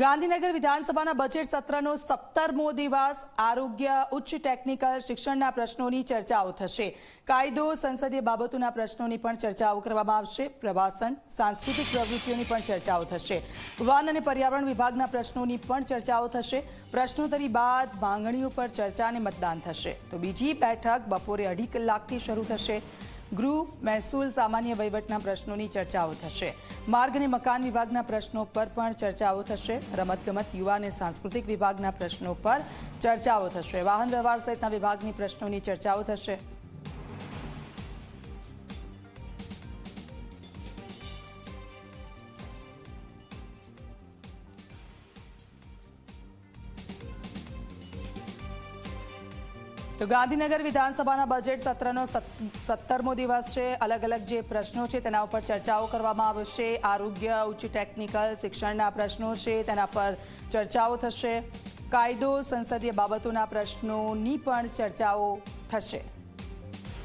ગાંધીનગર વિધાનસભાના બજેટ સત્રનો સત્તરમો દિવસ આરોગ્ય, ઉચ્ચ ટેકનિકલ શિક્ષણના પ્રશ્નોની ચર્ચાઓ થશે. કાયદો, સંસદીય બાબતોના પ્રશ્નોની પણ ચર્ચાઓ કરવામાં આવશે. પ્રવાસન, સાંસ્કૃતિક પ્રવૃત્તિઓની પણ ચર્ચાઓ થશે. વન અને પર્યાવરણ વિભાગના પ્રશ્નોની પણ ચર્ચાઓ થશે. પ્રશ્નોત્તરી બાદ માંગણીઓ પર ચર્ચા અને મતદાન થશે. તો બીજી બેઠક બપોરે અઢી કલાકથી શરૂ થશે. ગૃહ, મહેસૂલ, સામાન્ય વહીવટના પ્રશ્નોની ચર્ચાઓ થશે. માર્ગ અને મકાન વિભાગના પ્રશ્નો પર પણ ચર્ચાઓ થશે. રમતગમત, યુવા અને સાંસ્કૃતિક વિભાગના પ્રશ્નો પર ચર્ચાઓ થશે. વાહન વ્યવહાર સહિતના વિભાગની પ્રશ્નોની ચર્ચાઓ થશે. તો ગાંધીનગર વિધાનસભાના બજેટ સત્રનો સત્તરમો દિવસ છે. અલગ અલગ જે પ્રશ્નો છે તેના ઉપર ચર્ચાઓ કરવામાં આવશે. આરોગ્ય, ઉચ્ચ ટેકનિકલ શિક્ષણના પ્રશ્નો છે તેના પર ચર્ચાઓ થશે. કાયદો, સંસદીય બાબતોના પ્રશ્નોની પણ ચર્ચાઓ થશે.